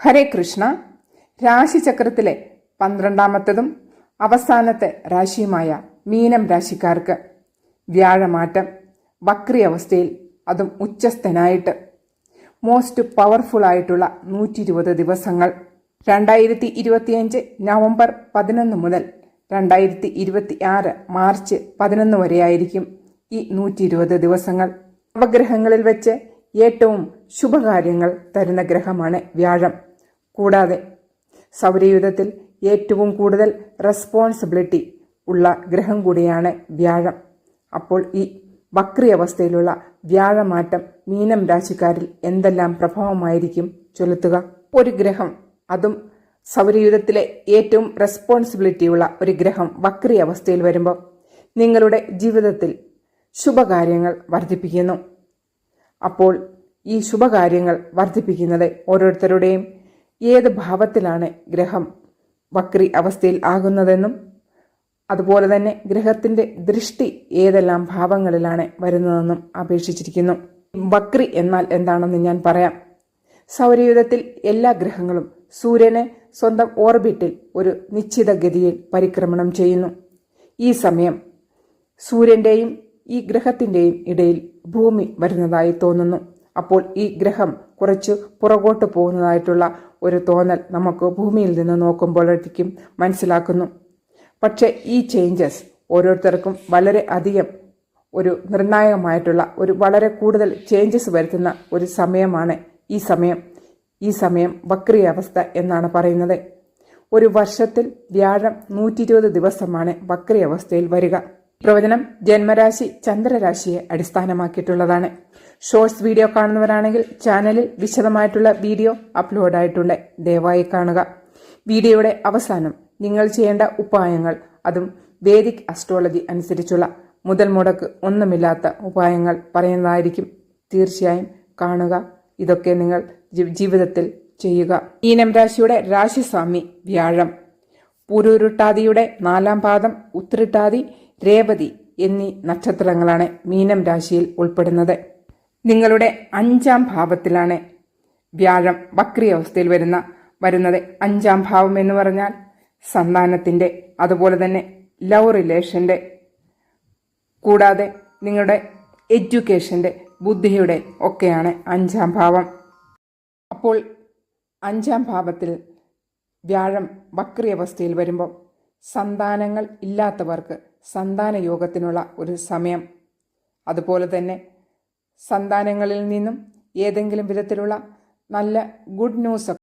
ഹരേ കൃഷ്ണ. രാശിചക്രത്തിലെ പന്ത്രണ്ടാമത്തതും അവസാനത്തെ രാശിയുമായ മീനം രാശിക്കാർക്ക് വ്യാഴമാറ്റം. വക്രി അവസ്ഥയിൽ അതും ഉച്ചസ്ഥനായിട്ട്. മോസ്റ്റ് പവർഫുൾ ആയിട്ടുള്ള നൂറ്റി ഇരുപത് ദിവസങ്ങൾ. രണ്ടായിരത്തി ഇരുപത്തിയഞ്ച് നവംബർ പതിനൊന്ന് മുതൽ രണ്ടായിരത്തി ഇരുപത്തി ആറ് മാർച്ച് പതിനൊന്ന് വരെയായിരിക്കും ഈ നൂറ്റി ഇരുപത് ദിവസങ്ങൾ. നവഗ്രഹങ്ങളിൽ വെച്ച് ഏറ്റവും ശുഭകാര്യങ്ങൾ തരുന്ന ഗ്രഹമാണ് വ്യാഴം. കൂടാതെ സൗരയുധത്തിൽ ഏറ്റവും കൂടുതൽ റെസ്പോൺസിബിലിറ്റി ഉള്ള ഗ്രഹം കൂടിയാണ് വ്യാഴം. അപ്പോൾ ഈ വക്രി അവസ്ഥയിലുള്ള വ്യാഴമാറ്റം മീനം രാശിക്കാരിൽ എന്തെല്ലാം പ്രഭാവമായിരിക്കും ചെലുത്തുക? ഒരു ഗ്രഹം അതും സൗരയുധത്തിലെ ഏറ്റവും റെസ്പോൺസിബിലിറ്റിയുള്ള ഒരു ഗ്രഹം വക്രി അവസ്ഥയിൽ വരുമ്പോൾ നിങ്ങളുടെ ജീവിതത്തിൽ ശുഭകാര്യങ്ങൾ വർദ്ധിപ്പിക്കുന്നു. അപ്പോൾ ഈ ശുഭകാര്യങ്ങൾ വർദ്ധിപ്പിക്കുന്നത് ഓരോരുത്തരുടെയും ഏത് ഭാവത്തിലാണ് ഗ്രഹം വക്രി അവസ്ഥയിൽ ആകുന്നതെന്നും അതുപോലെ തന്നെ ഗ്രഹത്തിന്റെ ദൃഷ്ടി ഏതെല്ലാം ഭാവങ്ങളിലാണ് വരുന്നതെന്നും അപേക്ഷിച്ചിരിക്കുന്നു. വക്രി എന്നാൽ എന്താണെന്ന് ഞാൻ പറയാം. സൗരയുധത്തിൽ എല്ലാ ഗ്രഹങ്ങളും സൂര്യനെ സ്വന്തം ഓർബിറ്റിൽ ഒരു നിശ്ചിത ഗതിയിൽ പരിക്രമണം ചെയ്യുന്നു. ഈ സമയം സൂര്യന്റെയും ഈ ഗ്രഹത്തിന്റെയും ഇടയിൽ ഭൂമി വരുന്നതായി തോന്നുന്നു. അപ്പോൾ ഈ ഗ്രഹം കുറച്ച് പുറകോട്ട് പോകുന്നതായിട്ടുള്ള ഒരു തോന്നൽ നമുക്ക് ഭൂമിയിൽ നിന്ന് നോക്കുമ്പോഴേക്കും മനസ്സിലാക്കുന്നു. പക്ഷേ ഈ ചേഞ്ചസ് ഓരോരുത്തർക്കും വളരെ അധികം ഒരു നിർണായകമായിട്ടുള്ള ഒരു വളരെ കൂടുതൽ ചേഞ്ചസ് വരുത്തുന്ന ഒരു സമയമാണ് ഈ സമയം. ഈ സമയം വക്രീയ അവസ്ഥ എന്നാണ് പറയുന്നത്. ഒരു വർഷത്തിൽ വ്യാഴം നൂറ്റി ദിവസമാണ് വക്രീയ അവസ്ഥയിൽ വരിക. പ്രവചനം ജന്മരാശി ചന്ദ്രരാശിയെ അടിസ്ഥാനമാക്കിയിട്ടുള്ളതാണ്. ഷോർട്സ് വീഡിയോ കാണുന്നവരാണെങ്കിൽ ചാനലിൽ വിശദമായിട്ടുള്ള വീഡിയോ അപ്ലോഡ് ആയിട്ടുണ്ട്. ദയവായി കാണുക. വീഡിയോയുടെ അവസാനം നിങ്ങൾ ചെയ്യേണ്ട ഉപായങ്ങൾ അതും വേദിക് അസ്ട്രോളജി അനുസരിച്ചുള്ള മുതൽ മുടക്ക് ഒന്നുമില്ലാത്ത ഉപായങ്ങൾ പറയുന്നതായിരിക്കും. തീർച്ചയായും കാണുക. ഇതൊക്കെ നിങ്ങൾ ജീവിതത്തിൽ ചെയ്യുക. ഈനം രാശിയുടെ രാശിസ്വാമി വ്യാഴം. പുരൂരുട്ടാതിയുടെ നാലാം പാദം ഉത്രിട്ടാതി രേവതി എന്നീ നക്ഷത്രങ്ങളാണ് മീനം രാശിയിൽ ഉൾപ്പെടുന്നത്. നിങ്ങളുടെ അഞ്ചാം ഭാവത്തിലാണ് വ്യാഴം വക്രി അവസ്ഥയിൽ വരുന്ന വരുന്നത് അഞ്ചാം ഭാവം എന്ന് പറഞ്ഞാൽ സന്താനത്തിന്റെ അതുപോലെ തന്നെ ലവ് റിലേഷന്റെ കൂടാതെ നിങ്ങളുടെ എഡ്യൂക്കേഷന്റെ ബുദ്ധിയുടെ ഒക്കെയാണ് അഞ്ചാം ഭാവം. അപ്പോൾ അഞ്ചാം ഭാവത്തിൽ വ്യാഴം വക്രി അവസ്ഥയിൽ വരുമ്പോൾ സന്താനങ്ങൾ ഇല്ലാത്തവർക്ക് സന്താന യോഗത്തിനുള്ള ഒരു സമയം. അതുപോലെ തന്നെ സന്താനങ്ങളിൽ നിന്നും ഏതെങ്കിലും വിധത്തിലുള്ള നല്ല ഗുഡ് ന്യൂസ്